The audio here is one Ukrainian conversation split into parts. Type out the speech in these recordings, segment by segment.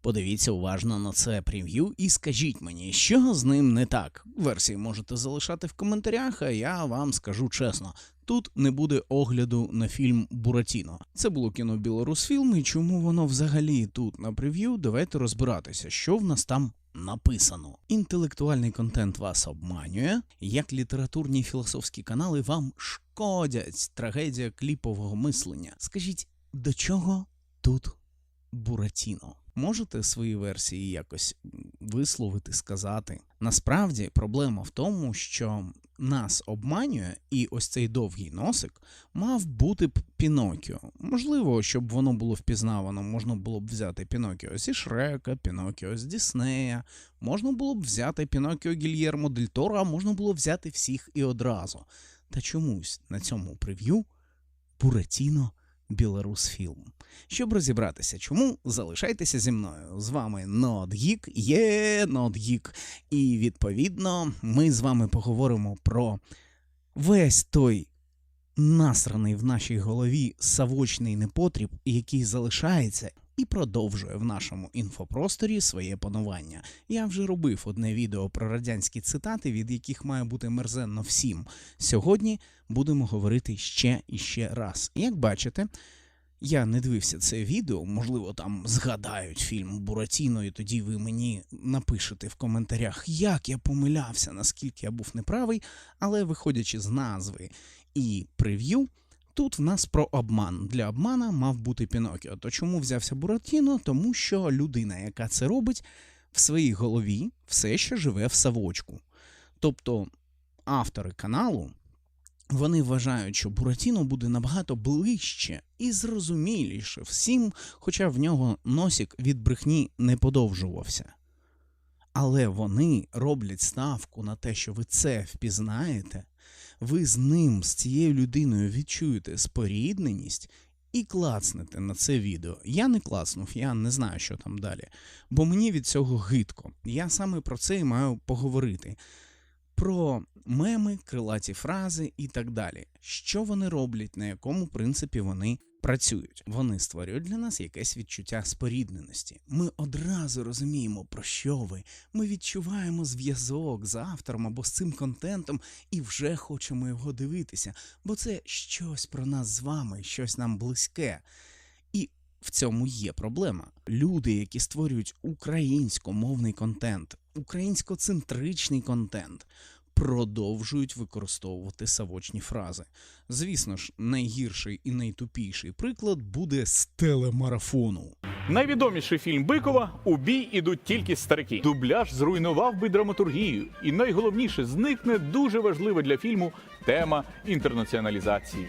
Подивіться уважно на це прев'ю і скажіть мені, що з ним не так. Версії можете залишати в коментарях, а я вам скажу чесно. Тут не буде огляду на фільм Буратіно. Це було кіно Білорусфільм, і чому воно взагалі тут на прев'ю? Давайте розбиратися, що в нас там написано. Інтелектуальний контент вас обманює, як літературні філософські канали вам шкодять. Трагедія кліпового мислення. Скажіть, до чого тут Буратіно? Можете свої версії якось висловити, сказати? Насправді проблема в тому, що нас обманює, і ось цей довгий носик мав бути б Пінокіо. Можливо, щоб воно було впізнавано, можна було б взяти Пінокіо зі Шрека, Пінокіо з Діснея, можна було б взяти Пінокіо Гільєрмо Дель Торо, а можна було взяти всіх і одразу. Та чомусь на цьому прев'ю Буратіно Білорусфільм. Щоб розібратися, чому залишайтеся зі мною. З вами Нодгік, є Нодгік. І відповідно ми з вами поговоримо про весь той насраний в нашій голові савочний непотріб, який залишається і продовжує в нашому інфопросторі своє панування. Я вже робив одне відео про радянські цитати, від яких має бути мерзенно всім. Сьогодні будемо говорити ще і ще раз. Як бачите, я не дивився це відео, можливо, там згадають фільм Буратіно, і тоді ви мені напишете в коментарях, як я помилявся, наскільки я був неправий, але виходячи з назви і прев'ю, тут в нас про обман. Для обмана мав бути Пінокіо. То чому взявся Буратіно? Тому що людина, яка це робить, в своїй голові все ще живе в савочку. Тобто автори каналу вони вважають, що Буратіно буде набагато ближче і зрозуміліше всім, хоча в нього носік від брехні не подовжувався. Але вони роблять ставку на те, що ви це впізнаєте, ви з ним, з цією людиною відчуєте спорідненість і клацнете на це відео. Я не клацнув, я не знаю, що там далі, бо мені від цього гидко. Я саме про це і маю поговорити про меми, крилаті фрази і так далі. Що вони роблять, на якому принципі вони працюють? Вони створюють для нас якесь відчуття спорідненості. Ми одразу розуміємо, про що ви. Ми відчуваємо зв'язок з автором або з цим контентом і вже хочемо його дивитися, бо це щось про нас з вами, щось нам близьке. І в цьому є проблема. Люди, які створюють українськомовний контент, українськоцентричний контент, продовжують використовувати савочні фрази. Звісно ж, найгірший і найтупіший приклад буде з телемарафону. Найвідоміший фільм Бикова у бій ідуть тільки старики. Дубляж зруйнував би драматургію, і найголовніше зникне дуже важлива для фільму тема інтернаціоналізації.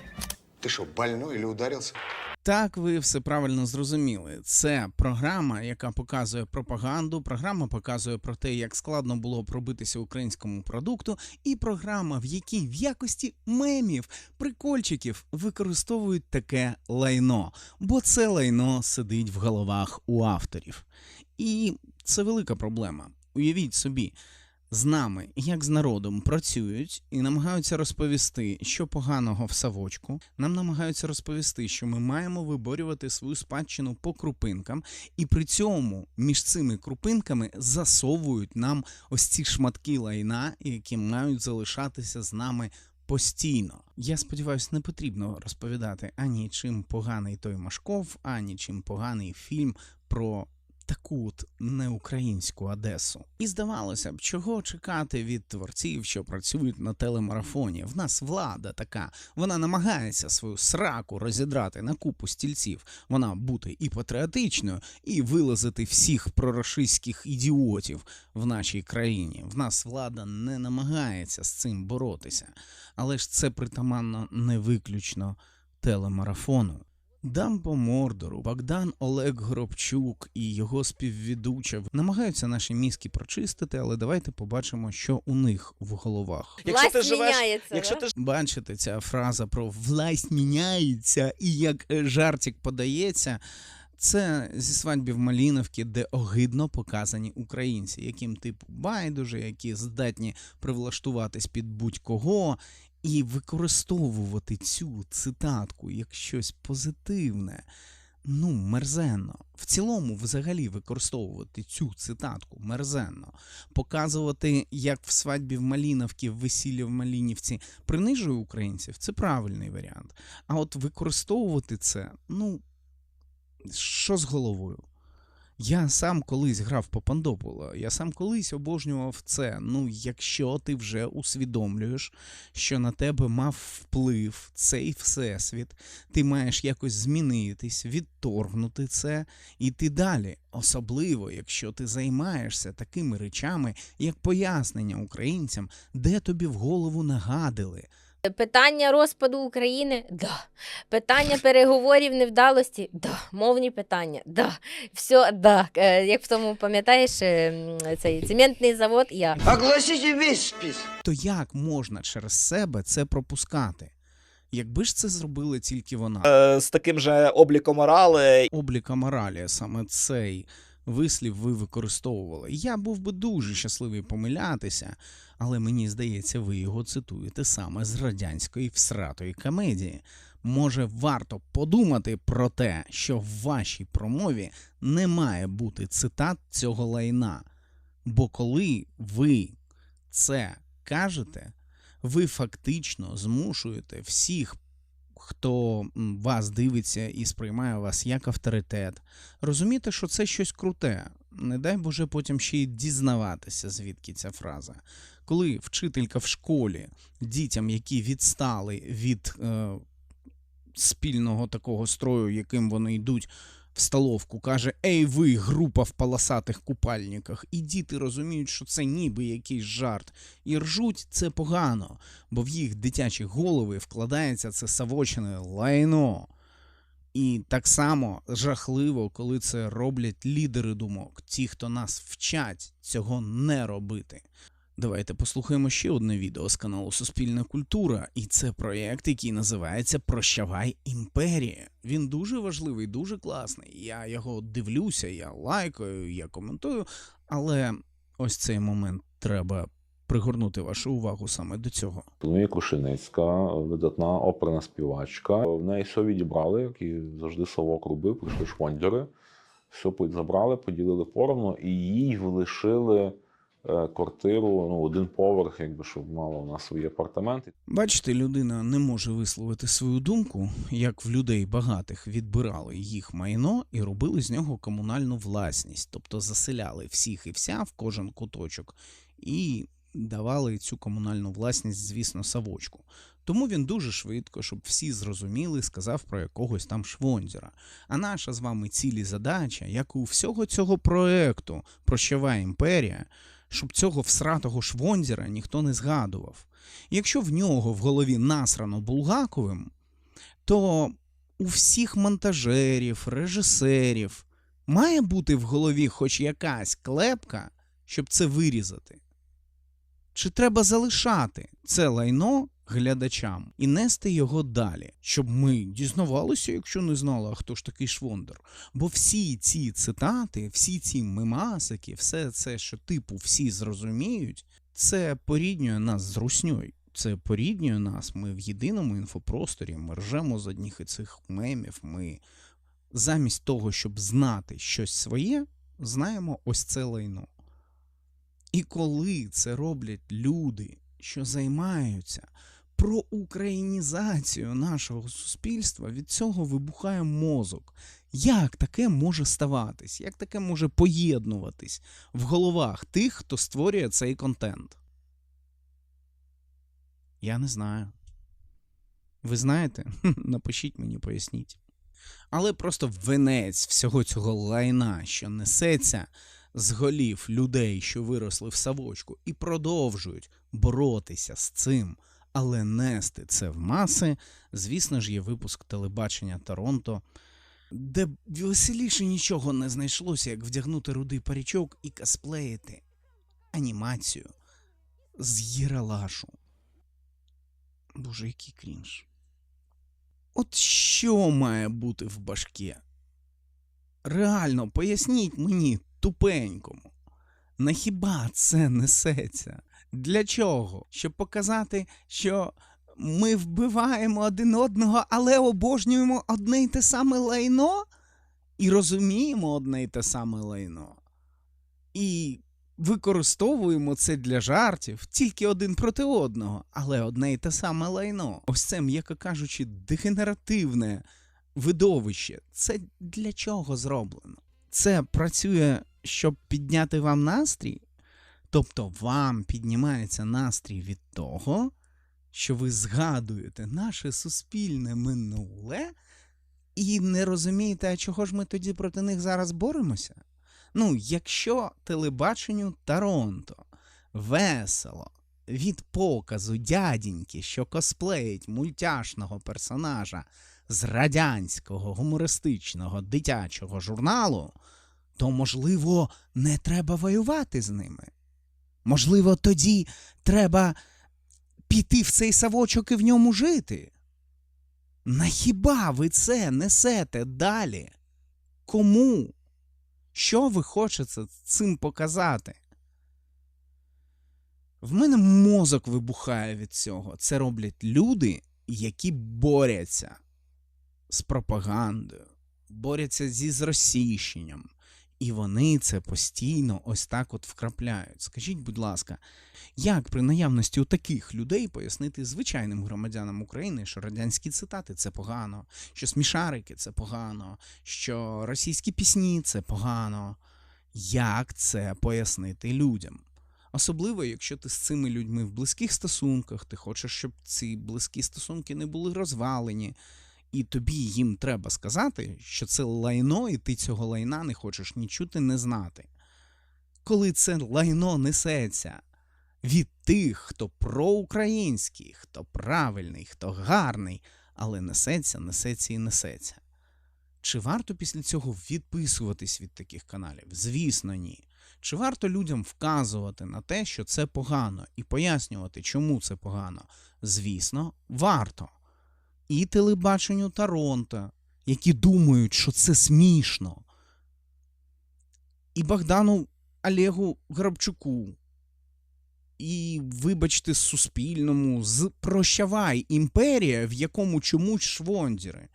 Ты что, больной или ударился? Так, ви все правильно зрозуміли. Це програма, яка показує пропаганду, програма показує про те, як складно було пробитися українському продукту, і програма, в якій в якості мемів, прикольчиків використовують таке лайно, бо це лайно сидить в головах у авторів. І це велика проблема. Уявіть собі. З нами, як з народом, працюють і намагаються розповісти, що поганого в савочку. Нам намагаються розповісти, що ми маємо виборювати свою спадщину по крупинкам, і при цьому між цими крупинками засовують нам ось ці шматки лайна, які мають залишатися з нами. Постійно, я сподіваюся, не потрібно розповідати ані чим поганий той Машков, ані чим поганий фільм про таку от неукраїнську Одесу. І здавалося б, чого чекати від творців, що працюють на телемарафоні. В нас влада така, вона намагається свою сраку розідрати на купу стільців. Вона бути і патріотичною, і вилазити всіх прорашистських ідіотів в нашій країні. В нас влада не намагається з цим боротися, але ж це притаманно не виключно телемарафону. Дам по мордору, Богдан Олег Горобчук і його співведуча намагаються наші мізки прочистити, але давайте побачимо, що у них в головах. Власть міняється, якщо да? ти Бачите, ця фраза про власть міняється і як е, жартик подається. Це зі свадьби в Маліновці, де огидно показані українці, яким типу байдуже, які здатні привлаштуватись під будь-кого і використовувати цю цитатку як щось позитивне. Ну, мерзенно. В цілому, взагалі, використовувати цю цитатку мерзенно, показувати, як в свадьбі в Маліновці, в весіллі в Малінівці принижує українців, це правильний варіант. А от використовувати це, ну, що з головою? Я сам колись грав по Пандопола, я сам колись обожнював це. Ну, якщо ти вже усвідомлюєш, що на тебе мав вплив цей всесвіт, ти маєш якось змінитись, відторгнути це, і ти далі. Особливо, якщо ти займаєшся такими речами, як пояснення українцям, де тобі в голову нагадили. Питання розпаду України да. Питання переговорів невдалості да. Мовні питання да. Все, да. Е, Як в тому пам'ятаєш, е, цей цементний завод, я. Огласите весь список. То як можна через себе це пропускати? Якби ж це зробила тільки вона. Е, з таким же обліком морали обліка моралі, саме цей вислів ви використовували. Я був би дуже щасливий помилятися, але мені здається, ви його цитуєте саме з радянської всратої комедії. Може, варто подумати про те, що в вашій промові не має бути цитат цього лайна. Бо коли ви це кажете, ви фактично змушуєте всіх, хто вас дивиться і сприймає вас як авторитет, розуміти, що це щось круте. Не дай Боже потім ще й дізнаватися, звідки ця фраза. Коли вчителька в школі дітям, які відстали від е, спільного такого строю, яким вони йдуть в столовку, каже: Ей, ви, група в полосатих купальниках, і діти розуміють, що це ніби якийсь жарт, і ржуть це погано, бо в їх дитячі голови вкладається це савочене лайно. І так само жахливо, коли це роблять лідери думок, ті, хто нас вчать цього не робити. Давайте послухаємо ще одне відео з каналу Суспільна культура, і це проєкт, який називається Прощавай імперія. Він дуже важливий, дуже класний. Я його дивлюся, я лайкаю, я коментую, але ось цей момент треба пригорнути вашу увагу саме до цього. Соломія Крушеницька, видатна оперна співачка. В неї все відібрали, як і завжди Савок робив, прийшли швондери, все забрали, поділили поровну, і їй лишили е, квартиру, ну, один поверх, якби щоб мала вона свої апартаменти. Бачите, людина не може висловити свою думку, як в людей багатих відбирали їх майно і робили з нього комунальну власність, тобто заселяли всіх і вся в кожен куточок і давали цю комунальну власність, звісно, савочку. Тому він дуже швидко, щоб всі зрозуміли, сказав про якогось там швондзера. А наша з вами ціль і задача, як у всього цього проекту Прощава імперія, щоб цього всратого швондзера ніхто не згадував. Якщо в нього в голові насрано Булгаковим, то у всіх монтажерів, режисерів має бути в голові хоч якась клепка, щоб це вирізати. Чи треба залишати це лайно глядачам і нести його далі, щоб ми дізнавалися, якщо не знали, а хто ж такий Швондер. Бо всі ці цитати, всі ці мемасики, все це, що типу всі зрозуміють, це поріднює нас з русньою. Це поріднює нас. Ми в єдиному інфопросторі, ми ржемо з одних і цих мемів. Ми замість того, щоб знати щось своє, знаємо ось це лайно. І коли це роблять люди, що займаються проукраїнізацією нашого суспільства, від цього вибухає мозок. Як таке може ставатись? Як таке може поєднуватись в головах тих, хто створює цей контент? Я не знаю. Ви знаєте? Напишіть мені, поясніть. Але просто венець всього цього лайна, що несеться з голів людей, що виросли в савочку, і продовжують боротися з цим, але нести це в маси, звісно ж, є випуск телебачення Торонто, де веселіше нічого не знайшлося, як вдягнути рудий парічок і косплеїти анімацію з Єралашу. Боже, який крінж. От що має бути в башке? Реально, поясніть мені тупенькому. На хіба це несеться? Для чого? Щоб показати, що ми вбиваємо один одного, але обожнюємо одне й те саме лайно? і розуміємо одне й те саме лайно. І використовуємо це для жартів тільки один проти одного, але одне й те саме лайно. Ось це, м'яко кажучи, дегенеративне видовище. Це для чого зроблено? Це працює, щоб підняти вам настрій? Тобто вам піднімається настрій від того, що ви згадуєте наше суспільне минуле і не розумієте, а чого ж ми тоді проти них зараз боремося? Ну, якщо телебаченню Торонто весело від показу дядіньки, що косплеїть мультяшного персонажа з радянського гумористичного дитячого журналу, то, можливо, не треба воювати з ними. Можливо, тоді треба піти в цей савочок і в ньому жити. На хіба ви це несете далі? Кому? Що ви хочете цим показати? В мене мозок вибухає від цього. Це роблять люди, які борються з пропагандою, борються зі зросійщенням. І вони це постійно ось так от вкрапляють. Скажіть, будь ласка, як при наявності у таких людей пояснити звичайним громадянам України, що радянські цитати це погано, що смішарики це погано, що російські пісні це погано? Як це пояснити людям? Особливо, якщо ти з цими людьми в близьких стосунках, ти хочеш, щоб ці близькі стосунки не були розвалені, і тобі їм треба сказати, що це лайно, і ти цього лайна не хочеш ні чути, не знати. Коли це лайно несеться від тих, хто проукраїнський, хто правильний, хто гарний, але несеться, несеться і несеться. Чи варто після цього відписуватись від таких каналів? Звісно, ні. Чи варто людям вказувати на те, що це погано, і пояснювати, чому це погано? Звісно, варто. І телебаченню Торонто, які думають, що це смішно. І Богдану Олегу Грабчуку. І, вибачте, Суспільному з Прощавай імперія, в якому чомусь швондіри.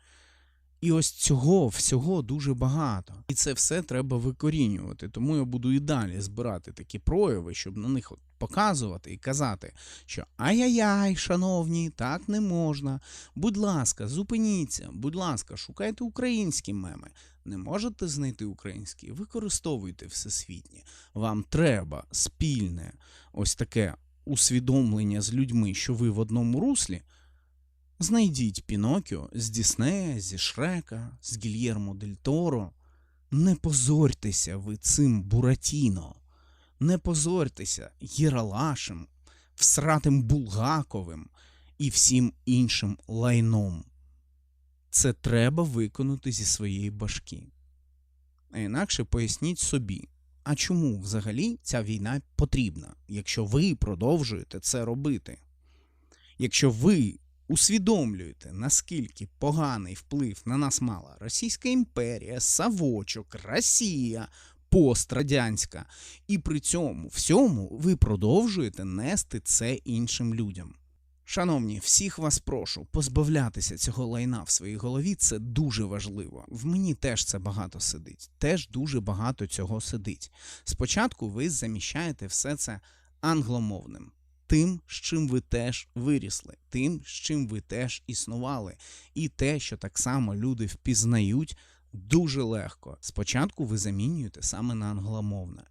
І ось цього всього дуже багато. І це все треба викорінювати. Тому я буду і далі збирати такі прояви, щоб на них от показувати і казати, що ай-яй-яй, шановні, так не можна. Будь ласка, зупиніться, будь ласка, шукайте українські меми. Не можете знайти українські, використовуйте всесвітні. Вам треба спільне ось таке усвідомлення з людьми, що ви в одному руслі. Знайдіть Пінокіо з Діснея, зі Шрека, з Гільєрмо Дель Торо. Не позорьтеся ви цим Буратіно. Не позорьтеся Єралашем, всратим Булгаковим і всім іншим лайном. Це треба виконати зі своєї башки. А інакше поясніть собі, а чому взагалі ця війна потрібна, якщо ви продовжуєте це робити? Якщо ви усвідомлюєте, наскільки поганий вплив на нас мала Російська імперія, Савочок, Росія, пострадянська, і при цьому всьому ви продовжуєте нести це іншим людям. Шановні, всіх вас прошу позбавлятися цього лайна в своїй голові. Це дуже важливо. В мені теж це багато сидить. Теж дуже багато цього сидить. Спочатку ви заміщаєте все це англомовним, тим, з чим ви теж вирісли, тим, з чим ви теж існували, і те, що так само люди впізнають дуже легко. Спочатку ви замінюєте саме на англомовне.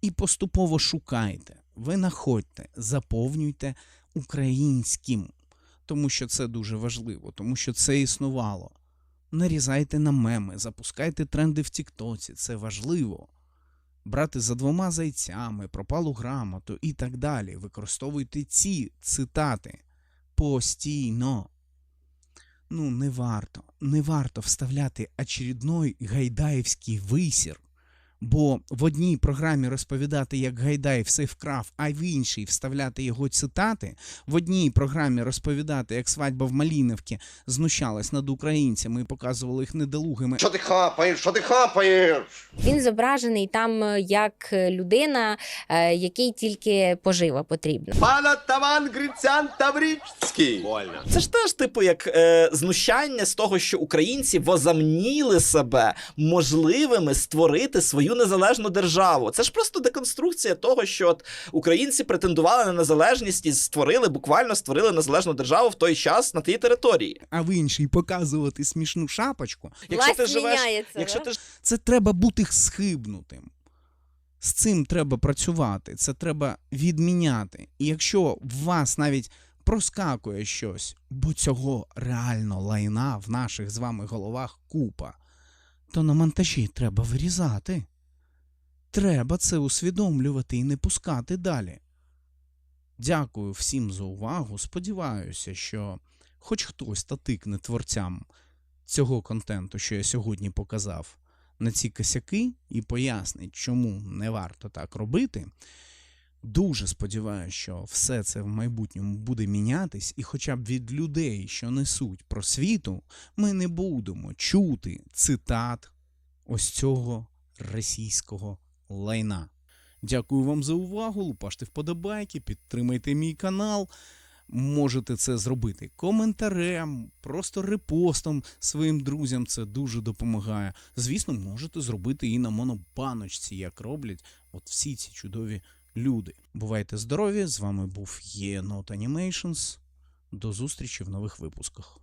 І поступово шукайте, винаходьте, заповнюйте українським, тому що це дуже важливо, тому що це існувало. Нарізайте на меми, запускайте тренди в Тіктоці, це важливо. Брати за двома зайцями, пропалу грамоту і так далі. Використовуйте ці цитати постійно. Ну, не варто, не варто вставляти очередной гайдаївський висір Бо в одній програмі розповідати, як Гайдай все вкрав, а в іншій вставляти його цитати, в одній програмі розповідати, як свадьба в Маліновці знущалась над українцями і показували їх недолугими, Що ти хапаєш? Що ти хапаєш? Він зображений там е, як людина, е, якій тільки пожива потрібна. Пан Оттаман Грицян Таврічський. Вольно. Це ж теж, типу, як е, знущання з того, що українці возамніли себе можливими створити свою незалежну державу. Це ж просто деконструкція того, що от українці претендували на незалежність і створили, буквально створили незалежну державу в той час на тій території. а в іншій показувати смішну шапочку. Якщо ти живеш, якщо ти ж- Це треба бути схибнутим. З цим треба працювати, це треба відміняти. І якщо в вас навіть проскакує щось, бо цього реально лайна в наших з вами головах купа, то на монтажі треба вирізати. Треба це усвідомлювати і не пускати далі. Дякую всім за увагу. Сподіваюся, що хоч хтось та тикне творцям цього контенту, що я сьогодні показав, на ці косяки і пояснить, чому не варто так робити. Дуже сподіваюся, що все це в майбутньому буде мінятись, і хоча б від людей, що несуть просвіту, ми не будемо чути цитат ось цього російського лайна. Дякую вам за увагу. Лупаште вподобайки, підтримайте мій канал. Можете це зробити коментарем, просто репостом своїм друзям. Це дуже допомагає. Звісно, можете зробити і на монобаночці, як роблять от всі ці чудові люди. Бувайте здорові! З вами був Є Not Animations. До зустрічі в нових випусках.